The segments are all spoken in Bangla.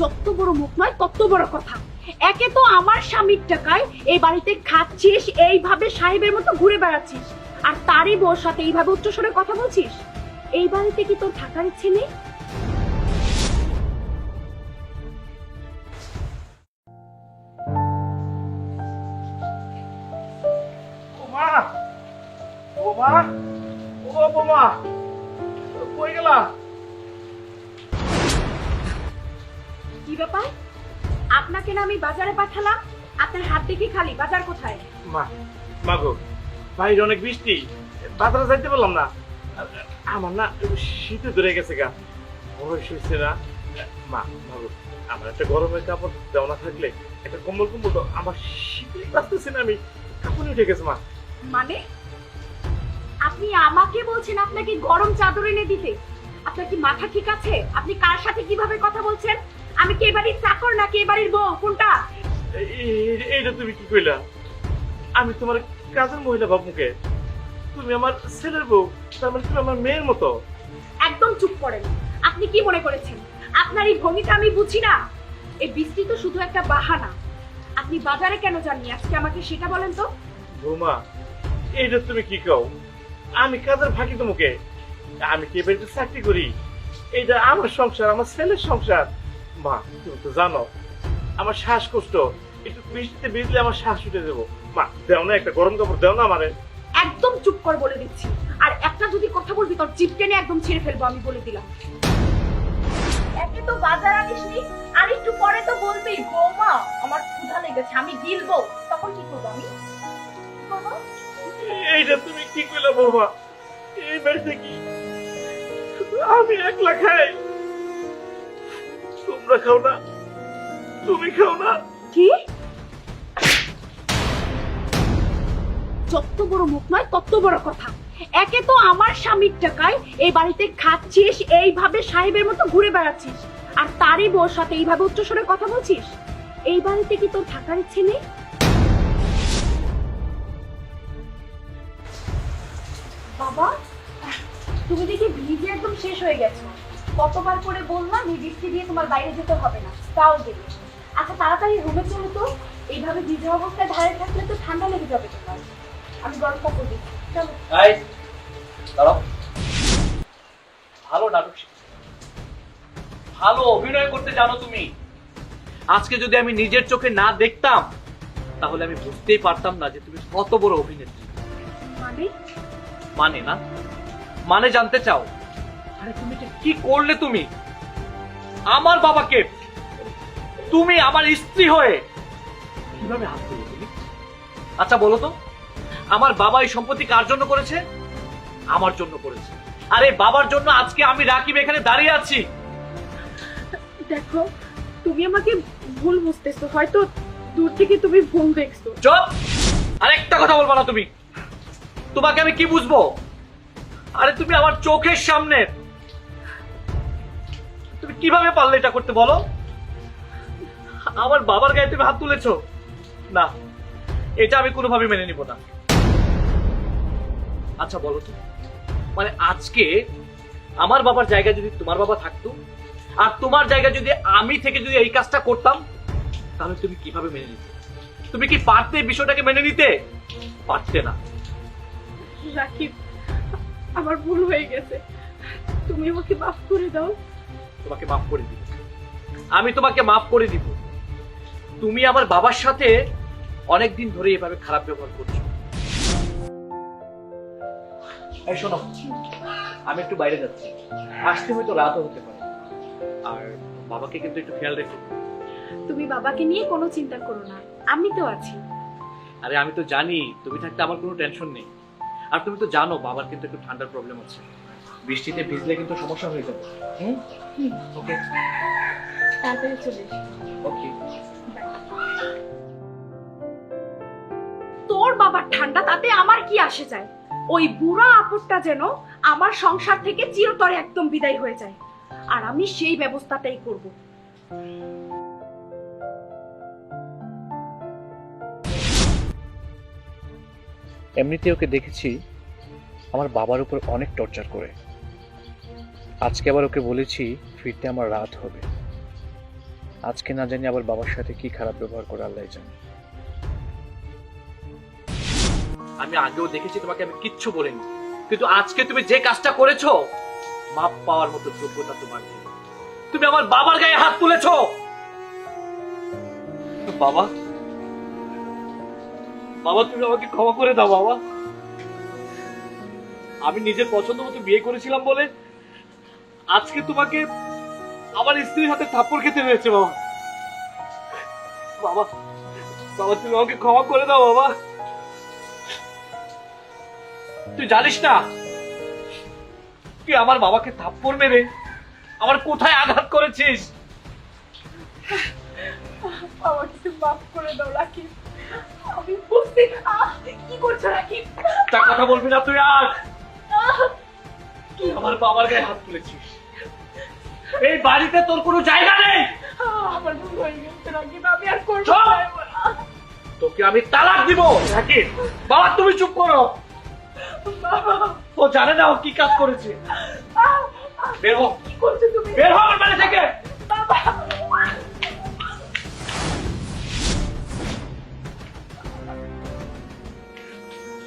যত বড় মুখ নয়, তত বড় কথা। একে তো আমার স্বামীর টাকায় এই বাড়িতে খাচ্ছিস, এইভাবে সাহেবের মতো ঘুরে বেড়াচ্ছিস। আর তারই বউর সাথে এইভাবে উচ্চস্বরে কথা বলছিস? এই বাড়িতে কি তোর থাকার ইচ্ছে নেই? বোমা ও বোমা, কই গেলা? কি ব্যাপার? আপনাকে না আমি বাজারে পাঠালাম আপনার হাত দেখি খালি বাজার কোথায়? মা মা গো বাইরে অনেক বৃষ্টি বাজারে যাইতে পারলাম না। আমার না শীতে ধরে গেছে গা বয়স হয়েছে না। মা মা গো, আমার একটা গরমের কাপড় দেওয়া না থাকলে একটা কম্বল কম্বল দাও। আমার শীতে বাঁচতেছে না আমি কাপড় উঠে গেছে মা। মানে? আপনি আমাকে বলছেন আপনাকে গরম চাদর এনে দিতে। আপনার কি মাথা ঠিক আছে? আপনি কার সাথে কীভাবে কথা বলছেন? আমি কি এবাড়ির চাকর না কে বাড়ির বউ? কোনটা? এই- এই- এইটা তুমি কি কইলা? আমি তোমার কাজের মহিলা বাবুকে। তুমি আমার ছেলের বউ তার মানে তুমি আমার মেয়ের মতো। একদম চুপ করেন। আপনি কি মনে করেছেন? আপনার এই ভঙ্গিটা আমি বুঝি না। এই বৃষ্টি তো শুধু একটা বাহানা। আপনি বাজারে কেন যাননি? আজকে আমাকে সেটা বলেন তো। বৌমা এইটা তুমি কি কও? আমি কাজের ফাঁকি তোমাকে। আমি কে বাড়িতে চাকরি করি? এইটা আমার সংসার আমার ছেলের সংসার। মা তুমি তো জানো আমার শ্বাসকষ্ট একটু বৃষ্টিতে ভিজলে আমার শ্বাস উঠে দেবো মা দেও না একটা গরম কাপড় দেও না আমারে। একদম চুপ কর বলে দিচ্ছি। আর একটা যদি কথা বলবি তোর জিপ টেনে একদম ছিঁড়ে ফেলব আমি বলে দিলাম। একে তো বাজার আনিসনি আর একটু পরে তো বলবি বৌমা আমার ক্ষুধা লেগেছে আমি গিলবো। তখন কি করব আমি? এইটা তুমি কি কইলা বৌমা? এই বাড়িতে কি? আমি একলা খাই। তোমরা খাও না। তুমি খাও না। কি? যত বড় মুখ নয়, তত বড় কথা। একে তো আমার স্বামীর টাকায় এই বাড়িতে খাচ্ছিস, এইভাবে সাহেবের মতো ঘুরে বেড়াচ্ছিস। আর তারই বউর সাথে এইভাবে উচ্চস্বরে কথা বলছিস? এই বাড়িতে কি তোর থাকার ইচ্ছে নেই? বাবা, তুমি দেখি ভিজে একদম শেষ হয়ে গেছো। কতবার করে বললাম এই বৃষ্টি দিয়ে তোমার বাইরে যেতে হবে না তাও গেলে। আচ্ছা তাড়াতাড়ি রুমে চলো তো। এইভাবে ভিজে অবস্থায় ধারে থাকলে তো ঠান্ডা লেগে যাবে তোমার। আমি গরম কাপড় দিচ্ছি চলো দাঁড়াও। ভালো নাটক। ভালো অভিনয় করতে জানো তুমি। আজকে যদি আমি নিজের চোখে না দেখতাম তাহলে আমি বুঝতেই পারতাম না যে তুমি কত বড় অভিনেত্রী। মানে? মানে না? মানে জানতে চাও? আরে তুমি এটা কি করলে তুমি? আমার বাবাকে তুমি আমার স্ত্রী হয়ে কীভাবে হাত দিলে তুমি? আচ্ছা বলো তো আমার বাবা এই সম্পত্তি কার জন্য করেছে? আমার জন্য করেছে। আরে বাবার জন্য আজকে আমি রাকিব এখানে দাঁড়িয়ে আছি। দেখো তুমি আমাকে ভুল বুঝতেছো হয়তো দূর থেকে তুমি ভুল দেখছ। চুপ! আরেকটা কথা বলব না তুমি। তোমাকে আমি কি বুঝব? আরে তুমি আমার চোখের সামনে কীভাবে পারলে এটা করতে বলো? আমার বাবার গায়ে তুমি হাত তুলেছো? না, এটা আমি কোনোভাবে মেনে নিব না। আচ্ছা বলো তো। মানে আজকে আমার বাবার জায়গায় যদি তোমার বাবা থাকতো, আর তোমার জায়গায় যদি আমি থেকে যদি এই কাজটা করতাম, তাহলে তুমি কীভাবে মেনে নিতে? তুমি কি পারতে বিষয়টাকে মেনে নিতে? পারতে না। রাকিব, আমার ভুল হয়ে গেছে। তুমি আমাকে মাফ করে দাও। তোমাকে মাফ করে দিব। আমি তোমাকে মাফ করে দিব। তুমি আমার বাবার সাথে অনেক দিন ধরে এভাবে খারাপ ব্যবহার করছ। এই শোনো আমি একটু বাইরে যাচ্ছি। আসতে হয়তো রাতও হতে পারে। আর বাবাকে কিন্তু একটু খেয়াল রেখো। তুমি বাবাকে নিয়ে কোনো চিন্তা করো না। আমি তো আছি। আরে আমি তো জানি তুমি থাকতে আমার কোনো টেনশন নেই। আর তুমি তো জানো বাবার কিন্তু একটু ঠান্ডার প্রবলেম আছে। বৃষ্টিতে ভিজলে কিন্তু সমস্যা হয়ে যাবে। হুম? ওকে। তাড়াতাড়ি চলে এসো। ওকে। তোর বাবার ঠান্ডা তাতে আমার কি আসে যায়? ওই বুড়া আপদটা যেন আমার সংসার থেকে চিরতরে একদম বিদায় হয়ে যায়। আর আমি সেই ব্যবস্থাটাই করব। এমনিতে ওকে দেখেছি আমার বাবার উপর অনেক টর্চার করে। আজকে আবার ওকে বলেছি ফিরতে আমার রাত হবে। আজকে না জানি আবার বাবার সাথে কি খারাপ ব্যবহার করে আল্লাহ জানে। আমি আগেও দেখেছি, তোমাকে আমি কিচ্ছু বলিনি। কিন্তু আজকে তুমি যে কাজটা করেছ, মাপ পাওয়ার মতো যোগ্যতা তোমার নেই। তুমি আমার বাবার গায়ে হাত তুলেছো। বাবা বাবা, তুমি আমাকে ক্ষমা করে দাও, বাবা। আমি নিজের পছন্দ মতো বিয়ে করেছিলাম বলে আজকে তোমাকে আমার স্ত্রীর হাতে থাপ্পড় খেতে হয়েছে বাবা। বাবা বাবা তুমি আমাকে ক্ষমা করে দাও বাবা। তুই জানিস না তুই আমার বাবাকে থাপ্পড় মেরে আমার কোথায় আঘাত করেছিস? আমাকে মাফ করে দাও রাকিব। আমি বুঝতে কি করছ রাকিব? তা কথা বলবি না তুই আর। তুই আমার বাবার গায়ে হাত তুলেছিস। এই বাড়িতে তোর কোনো জায়গা নেই? আমার ভুল হয়ে গেছে রাকিব আমি আর করব চুপ! না এবার। আহ, তোকে আমি তালাক দিব। রাকিব বাবা তুমি চুপ করো। ও জানে না ও কি কাজ করেছে। বের হ কি করছ তুমি? বের হ আমার বাড়ি থেকে। বাবা।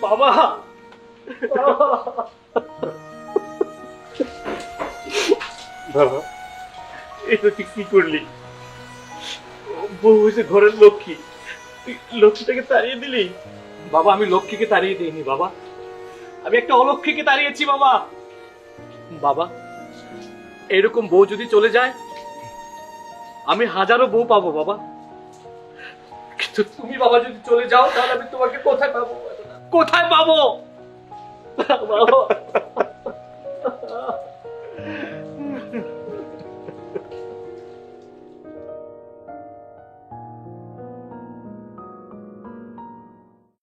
বাবা। বাবা কি করলি? বউ লক্ষ্মী। লক্ষ্মীটাকে তাড়িয়ে দিলি? বাবা, আমি লক্ষ্মীকে তাড়িয়ে দিইনি, বাবা। আমি একটা অলক্ষ্মীকে তাড়িয়েছি, বাবা। বাবা, এরকম বউ যদি চলে যায়, আমি হাজারো বউ পাবো, বাবা। কিন্তু তুমি বাবা, যদি চলে যাও, তাহলে আমি তোমাকে কোথায় পাবো? কোথায় পাবো? বাবা।